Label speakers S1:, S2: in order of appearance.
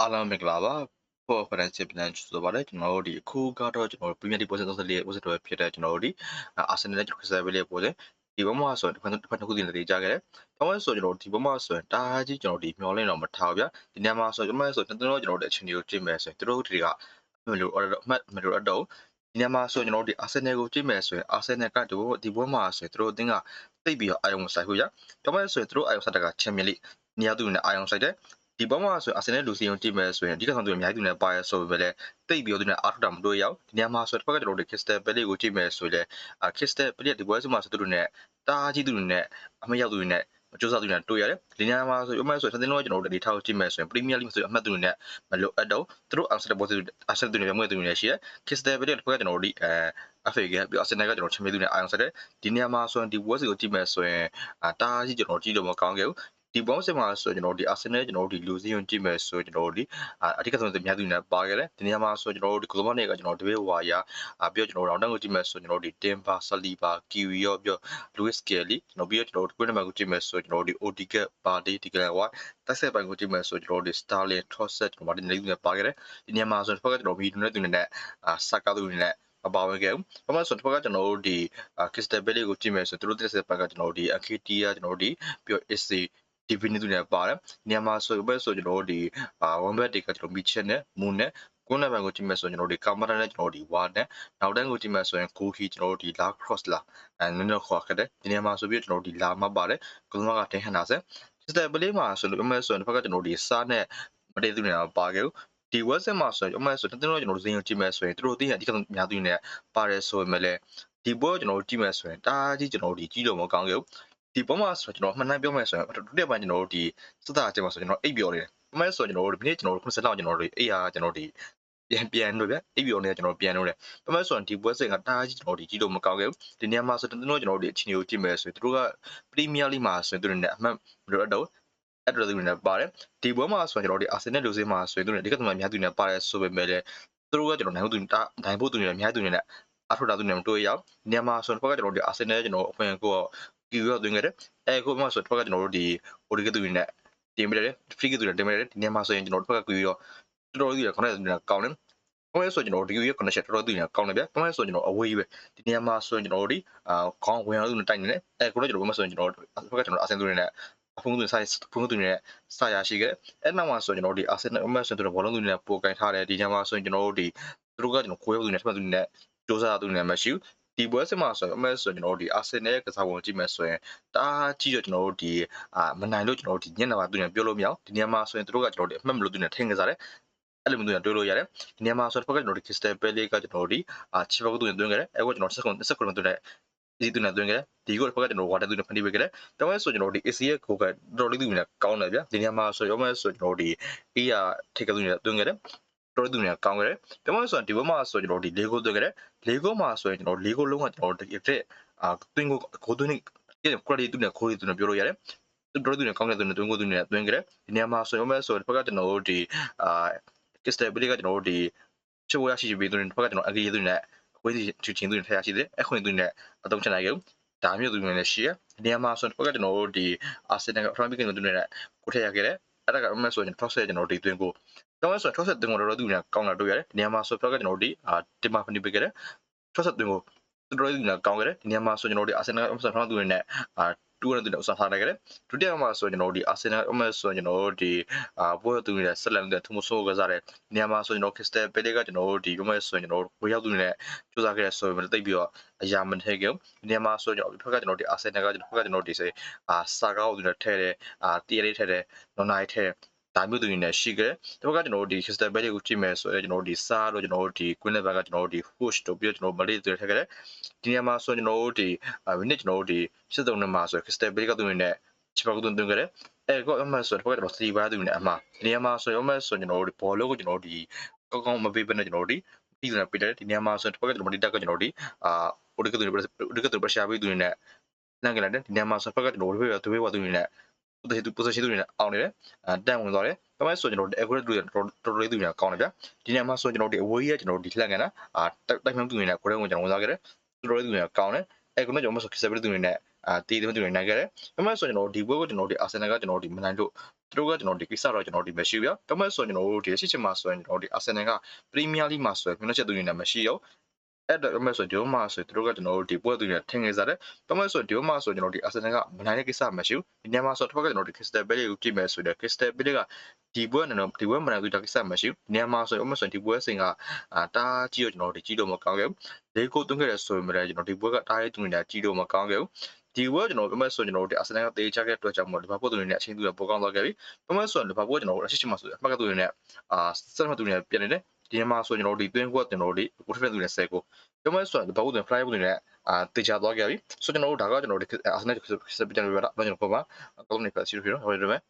S1: အားလုံးမင်္ဂလာပါ for financial plan ဆိုပါတယ်ကျွန်တော်တို့ဒီအခုကတော့ကျွန်တော်တို့ Premier League ပေါ်ဆက်34ရဲ့ပေါ်ဆက်တွေဖြစ်တဲ့ကျွန်တော်တို့ဒီ Arsenal နဲ့ကျွန်တော် Crystal Palace ရဲ့ပေါ်ဆက်ဒီဘက်မှာဆိုရင်တစ်ဖက်တစ်ဖက်တစ်ခုစီနေကြခဲ့တယ်။ဘာမှဆိုကျွန်တော်ဒီဘက်မှာဆိုရင်တားကြီးကျွန်တော်ဒီမျောလင်းတော့မထားဘူးဗျာ။ဒီနေရာမှာဆိုကျွန်တော်ဆိုကျွန်တော်ကျွန်တော်တို့အချင်းတွေကိုကြည့်မယ်ဆိုရင်သူတို့တွေကမလို့ order အမှတ်မလို့တော့ဒီနေရာမှာဆိုကျွန်တော်ဒီ Arsenal ကိုကြည့်မယ်ဆိုရင် Arsenal ကဒီဘက်ဒီဘက်မှာဆိုရင်သူတို့အသင်းကသိပ်ပြီးတော့အာရုံစိုက်ဖို့ရ။ဒါမှမဟုတ်ဆိုရင်သူတို့အာရုံစိုက်တာက Champions League နေရာသူနဲ့အာရုံစိုက်တယ် ဒီဘောမှာဆိုအာဆင်နယ်လူစီယုံကြည့်မယ်ဆိုရင်အဓိကဆောင်သူအများကြီးသူနဲ့ပါရဆိုပေမဲ့လည်းတိတ်ပြီးတော့သူနဲ့အားထုတ်တာမတွေ့ရအောင်ဒီနေရာမှာဆိုတစ်ဖက်ကကျွန်တော်တို့ခရစ်စတယ်ပဲလေးကိုကြည့်မယ်ဆိုရင်လည်းခရစ်စတယ်ပဲလေးဒီပွဲစမှာဆိုသူတို့နဲ့တားကြီးသူတွေနဲ့အမရောက်သူတွေနဲ့မကြိုးစားသူတွေနဲ့တွေ့ရတယ်ဒီနေရာမှာဆိုဥပမာဆိုသတင်တော့ကျွန်တော်တို့ဒီထောက်ကြည့်မယ်ဆိုရင်ပရီးမီးယားလိဆိုအမှတ်သူတွေနဲ့မလိုအပ်တော့သူတို့အာဆင်နယ်ဘောသူအာဆင်နယ်သူတွေနဲ့မွေးသူတွေနဲ့ရှိရခရစ်စတယ်ပဲလေးတစ်ဖက်ကကျွန်တော်တို့ဒီအဲအဖေကပြီးအာဆင်နယ်ကကျွန်တော်ချန်ပီယံသူနဲ့အာယုံဆက်တယ်ဒီနေရာမှာဆိုရင်ဒီပွဲစီကိုကြည့်မယ်ဆိုရင်တားကြီးကျွန်တော်ကြည့်လို့မကောင်းခဲ့ဘူး ဒီဘောင်းစင်မှာဆိုကျွန်တော်တို့ဒီ Arsenal ကျွန်တော်တို့ဒီလူစီယုံကြည့်မယ်ဆိုကျွန်တော်တို့ဒီအဓိကဆုံးအများသူနဲ့ပါခဲ့တယ်ဒီနေရာမှာဆိုကျွန်တော်တို့ဒီ global နဲ့ကကျွန်တော်တို့ဒဝေးဝါယာပြီးတော့ကျွန်တော်တို့ round down ကိုကြည့်မယ်ဆိုကျွန်တော်တို့ဒီ Timber Saliba Kiwi ရောပြီးတော့ Luis Kelly ကျွန်တော်ပြီးတော့ကျွန်တော်တို့ Queen နံပါတ်ကိုကြည့်မယ်ဆိုကျွန်တော်တို့ဒီ Odegaard Partey Declan White တက်ဆက်ပိုင်းကိုကြည့်မယ်ဆိုကျွန်တော်တို့ဒီ Sterling Trossard ကျွန်တော်တို့ဒီနေရာနဲ့ပါခဲ့တယ်ဒီနေရာမှာဆိုကျွန်တော်တို့ဗီဒီယိုနဲ့သူနဲ့စကားသူနဲ့မပါဝင်ခဲ့ဘူး။ဘာမှဆိုတော့ကကျွန်တော်တို့ဒီ Crystal Palace ကိုကြည့်မယ်ဆိုသူတို့တက်ဆက်ပိုင်းကကျွန်တော်တို့ဒီ Aketia ကျွန်တော်တို့ဒီပြီးတော့ AC ဒီဗီနီတူနဲ့ပါတယ်။နေရာမှာဆိုဘက်ဆိုကျွန်တော်တို့ဒီအာ1ဘက်တေကကျွန်တော်မီချက်နဲ့မူနဲ့ကုန်းနံပါတ်ကိုကြည့်မယ်ဆိုရင်ကျွန်တော်တို့ဒီကာမရာနဲ့ကျွန်တော်တို့ဒီဝါနဲ့နောက်တန်းကိုကြည့်မယ်ဆိုရင်ကိုခီကျွန်တော်တို့ဒီလာ cross လာအဲနည်းနည်းခေါ်ခဲ့တယ်ဒီနေရာမှာဆိုပြီးကျွန်တော်တို့ဒီလာမပါတယ်ကုန်းကတင်ဟန်နာဆက်စတဲ့ပလေးမှာဆိုလို့အမဲဆိုရင်တစ်ဖက်ကကျွန်တော်တို့ဒီစားနဲ့မတေးသူနေတာပါခဲ့ဘူးဒီ website မှာဆိုရင်အမှန်ဆိုတင်တော့ကျွန်တော်တို့ဇင်းကိုကြည့်မယ်ဆိုရင်သူတို့သိရင်အဓိကအများသူနေပါတယ်ဆိုပေမဲ့လည်းဒီဘောကျွန်တော်တို့ကြည့်မယ်ဆိုရင်တားကြီးကျွန်တော်တို့ဒီကြီးလို့မကောင်းခဲ့ဘူး ဒီပေါ်မှာဆိုကျွန်တော်မှန်မှန်ပြောမယ်ဆိုရင်ဒုတိယပိုင်းကျွန်တော်တို့ဒီစတာကျမှာဆိုကျွန်တော်အိပ်ပျော်နေတယ်။အမှန်ဆိုကျွန်တော်တို့ဒီနေ့ကျွန်တော်တို့90လောက်ကျွန်တော်တို့အိပ်ရာကျွန်တော်တို့ဒီပြန်ပြန်လို့ဗျအိပ်ပျော်နေကျွန်တော်ပြန်လို့တယ်။အမှန်ဆိုရင်ဒီပွဲစဉ်ကတားကြီးကျွန်တော်တို့ဒီကြီးလို့မကောင်းခဲ့ဘူး။ဒီနေရာမှာဆိုကျွန်တော်တို့ကျွန်တော်တို့ဒီအချင်းကိုကြည့်မယ်ဆိုရင်တို့ကပရီးမီးယားလိမှာဆိုရင်တို့နဲ့အမှန်မလိုတော့အဲ့တော်သူတွေနဲ့ပါတယ်ဒီပွဲမှာဆိုရင်ကျွန်တော်တို့အာဆင်နယ်လူစင်းမှာဆိုရင်တို့နဲ့ဒီကတမန်များသူနဲ့ပါတယ်ဆိုပေမဲ့လည်းသူတို့ကကျွန်တော်နိုင်ဖို့သူနိုင်ဖို့သူတွေနဲ့များသူတွေနဲ့အထောက်တာသူနဲ့မတွေ့ရအောင်ညမှာဆိုရင်ဘက်ကကျွန်တော်တို့အာဆင်နယ်ကျွန်တော်အဖွင့်ကို ကီရောသွင်းခဲ့တယ်အဲကိုမှဆိုတော့ဘက်ကကျွန်တော်တို့ဒီအိုဒီကသူတွေနဲ့တင်ပြတယ်ဖရီကသူတွေတင်ပြတယ်ဒီညမှာဆိုရင်ကျွန်တော်တို့ဘက်ကကီရောတော်တော်ကြီးရခေါင်းနဲ့သူနဲ့ကောင်းတယ်ကောင်းရဲဆိုကျွန်တော်တို့ဒီရဲ့ connection တော်တော်သူနဲ့ကောင်းတယ်ဗျကောင်းရဲဆိုကျွန်တော်အဝေးပဲဒီနေရာမှာဆိုရင်ကျွန်တော်တို့ဒီအာခေါင်းဝင်အောင်သူနဲ့တိုက်နေတယ်အဲကိုလည်းကျွန်တော်ဘက်မှာဆိုရင်ကျွန်တော်တို့ဘက်ကကျွန်တော်အာဆင်သူတွေနဲ့ဖုန်းသူတွေဆိုင်ဖုန်းသူတွေနဲ့စာရရှိခဲ့အဲ့နောက်မှာဆိုကျွန်တော်တို့ဒီ Arsenal အမတ်ဆိုကျွန်တော်ဘောလုံးသူတွေနဲ့ပို့ကင်ထားတယ်ဒီညမှာဆိုရင်ကျွန်တော်တို့ဒီသူတို့ကကျွန်တော်ကိုယ်ရုပ်သူတွေနဲ့ထပ်သူတွေနဲ့စ조사သူတွေနဲ့မရှိဘူး ဒီပွဲစစ်မှာဆိုရင်အမတ်ဆိုကျွန်တော်တို့ဒီ Arsenal ရဲ့ကစားပုံကြည့်မယ်ဆိုရင်တအားကြီးတော့ကျွန်တော်တို့ဒီအာမနိုင်လို့ကျွန်တော်တို့ဒီညနေမှာသူတွေပြောလို့မရအောင်ဒီညမှာဆိုရင်သူတို့ကကျွန်တော်တို့အမှတ်မလို့သူတွေထင်ကစားတယ်အဲ့လိုမျိုးတွေတွေ့လို့ရတယ်ဒီနေရာမှာဆိုတော့ဘက်ကကျွန်တော်တို့ Crystal Palace ကကျွန်တော်တို့ဒီအာချီဘက်ကိုသူတွေတွင်းခဲ့တယ်အဲ့ကကျွန်တော်ဆက်ကွန်ဆက်ကွန်သူတွေဒီသူနဲ့တွင်းခဲ့တယ်ဒီကိုဘက်ကကျွန်တော် water သူနဲ့ဖန်တီးပေးခဲ့တယ်တောင်းရဲဆိုကျွန်တော်တို့ဒီ AC ရဲ့ကိုကတော်တော်လေးသူနဲ့ကောင်းတယ်ဗျဒီနေရာမှာဆိုရောမဲဆိုကျွန်တော်တို့ဒီ A ရထိကသူနဲ့တွင်းခဲ့တယ် တော်သူနဲ့ကောင်းခဲ့တယ်တောင်းရဲဆိုဒီဘက်မှာဆိုကျွန်တော်တို့ဒီ၄ကိုတွင်းခဲ့တယ်၄ကိုမှာဆိုရင်ကျွန်တော်၄ကိုလုံးကကျွန်တော်တို့ဒီတဲ့အာတွင်းကိုကိုတွင်းနေက quality သူနဲ့ quality သူနဲ့ပြောလို့ရတယ်တော်သူနဲ့ကောင်းတဲ့သူနဲ့တွင်းကိုသူနဲ့တွင်းခဲ့တယ်ဒီနေရာမှာဆိုရောမဲဆိုဒီဘက်ကကျွန်တော်တို့ဒီအာကစ္စတယ်ဘလီကကျွန်တော်တို့ဒီချိုးရရှိပြီးသူတွေဘက်ကကျွန်တော်အကြီးသူနဲ့အခွေးစီချင်းသူတွေထည့်ရရှိတယ်အခွင့်သူနဲ့အသုံးချနိုင်ကြဘူးဒါမျိုးသူတွေလည်းရှိရနေရာမှာဆိုတော့ဘက်ကကျွန်တော်တို့ဒီအာဆင်နယ်ကဖရမ်ဘီကင်သူတွေနဲ့ကိုထည့်ရခဲ့တယ်အဲ့ဒါကအမှန်ဆိုရင် toss ကျွန်တော်တို့ဒီသွင်းကို တော့ဆို toss သွင်းကိုတော့သူနဲ့ကောင်းတာတွေ့ရတယ်နေရာမှာဆိုဘက်ကကျွန်တော်တို့ဒီအာတင်မာဖနီပေးခဲ့တယ် toss သွင်းကိုသူတို့ဒီနဲ့ကောင်းခဲ့တယ်ဒီနေရာမှာဆိုကျွန်တော်တို့ဒီအာဆင်နယ်ကအမှန်ဆိုတော့သူတွေနဲ့အာတူရတဲ့ဥစားထားလိုက်ကြတယ်ဒုတိယမှာဆိုကျွန်တော်တို့ဒီ Arsenal အမတ်ဆိုကျွန်တော်တို့ဒီအာပွဲသူနေတဲ့ဆက်လက်တဲ့ထမဆိုးကစားတဲ့နေရာမှာဆိုကျွန်တော် Crystal Palace ကကျွန်တော်တို့ဒီအမတ်ဆိုကျွန်တော်တို့ဝေရောက်သူနေတဲ့စူးစမ်းခဲ့တဲ့ဆိုရင်တိတ်ပြီးတော့အရာမထည့်ကြဘူးနေရာမှာဆိုကျွန်တော်ဒီဘက်ကကျွန်တော်ဒီ Arsenal ကကျွန်တော်ဘက်ကကျွန်တော်ဒီစေအာစာကောက်သူနဲ့ထည့်တယ်အာတီရလေးထည့်တယ်နော်နိုင်ထည့် ဒါမျိုးသူတွေနဲ့ရှိခဲ့တယ်ဒီဘက်ကကျွန်တော်တို့ဒီ Crystal Palace ကိုကြည့်မယ်ဆိုရင်ကျွန်တော်တို့ဒီစားလို့ကျွန်တော်တို့ဒီ Queen ဘက်ကကျွန်တော်တို့ဒီ Push တို့ပြီးတော့ကျွန်တော် Malay တွေထည့်ခဲ့တယ်ဒီနေရာမှာဆိုကျွန်တော်တို့ဒီဝိနစ်ကျွန်တော်တို့ဒီ73နှစ်မှာဆိုခရစ်စတယ်ဘေးကသူတွေနဲ့ချပါကူသွင်းသွင်းကြတယ်အဲကအမှဆိုတော့ကျွန်တော်စီပါသူတွေနဲ့အမှဒီနေရာမှာဆိုရောမဲ့ဆိုကျွန်တော်တို့ဘောလုံးကိုကျွန်တော်တို့ဒီကောင်းကောင်းမပေးဘဲနဲ့ကျွန်တော်တို့ဒီပြီးတယ်ပေးတယ်ဒီနေရာမှာဆိုတော့ကျွန်တော်ဒီတက်ကကျွန်တော်တို့ဒီအာအိုဒီကသူတွေအိုဒီကသူပရှာပေးသူတွေနဲ့လန့်ကြတယ်ဒီနေရာမှာဆိုတော့ကျွန်တော်တို့တွေတွေဝသူတွေနဲ့ သူတွေသူပိုစရှင်သူတွေနဲ့အောင်နေတယ်အဲတန်ဝင်သွားတယ်ဒါမှဆိုကျွန်တော်တို့ accurate တွေတော်တော်လေးသူတွေကောင်းတယ်ဗျဒီနေရာမှာဆိုကျွန်တော်တို့အဝေးကြီးကကျွန်တော်တို့ဒီလှန့်ကန်တာအာတိုက်မှန်းသူတွေနဲ့ကိုယ်ထဲဝင်ကျွန်တော်ဝင်သွားခဲ့တယ်တော်တော်လေးသူတွေကောင်းတယ်အဲခုနကကျွန်တော်မဆိုခက်စပရီသူတွေနဲ့အာတီးတယ်မတူနေနိုင်ခဲ့တယ်။ဒါမှဆိုကျွန်တော်ဒီပွဲကိုကျွန်တော်ဒီအာဆင်နယ်ကကျွန်တော်ဒီမနိုင်လို့သူတို့ကကျွန်တော်ဒီကိစ္စတော့ကျွန်တော်ဒီမရှိဘူး။ဒါမှဆိုကျွန်တော်တို့ဒီရှိချင်မှာဆိုရင်ကျွန်တော်ဒီအာဆင်နယ်ကပရီးမီးယားလိမှာဆိုရင်မျှော်ချက်သူတွေနဲ့မရှိရော အဲ့တော့မှဆိုဒီမှာဆိုသူတို့ကကျွန်တော်တို့ဒီပွဲသူတွေထင်နေစားတယ်။ဒါမှဆိုဒီမှာဆိုကျွန်တော်ဒီအာဆင်နယ်ကမနိုင်တဲ့ကိစ္စမရှိဘူး။ဒီညမှာဆိုတော့ကကျွန်တော်ဒီ Crystal Palace ကိုကြည့်မယ်ဆိုတော့ Crystal Palace ကဒီပွဲနဲ့တော့ဒီပွဲမနိုင်ဘူးတကိစ္စမရှိဘူး။ညမှာဆိုရင်ဥပမာဆိုဒီပွဲစင်ကအာတားကြည့်တော့ကျွန်တော်ဒီကြည့်တော့မကောင်းခဲ့ဘူး။လေးကိုသွင်းခဲ့တယ်ဆိုရင်လည်းကျွန်တော်ဒီပွဲကတားရဲသူနေတာကြည့်တော့မကောင်းခဲ့ဘူး။ဒီပွဲကျွန်တော်ပြမဆိုကျွန်တော်တို့အာဆင်နယ်ကတေးချခဲ့တဲ့အတွက်ကြောင့်မို့လီဗာပူးသူတွေနဲ့အချင်းသူတွေပိုကောင်းသွားခဲ့ပြီ။ပြမဆိုလီဗာပူးကကျွန်တော်တို့အရှိရှိမှဆိုအမှတ်ကသူတွေနဲ့အာဆက်မှတ်သူတွေနဲ့ပြန်နေတယ်။ ဒီမှာဆိုကျွန်တော်တို့ဒီသွင်းကွက်ကျွန်တော်တို့ဒီကိုထက်သူတွေနဲ့ဆဲကိုပြမဆိုလီဗာပူးတွေ fly ဘူးတွေနဲ့အာတေချာသွားခဲ့ပြီ။ဆိုကျွန်တော်တို့ဒါကကျွန်တော်တို့အာဆင်နယ်ကစပီတန်တွေပဲလားကျွန်တော်ပေါ်မှာအကောင့်နဲ့ဖတ်စီရဖြစ်တော့ဟိုဒီမဲ့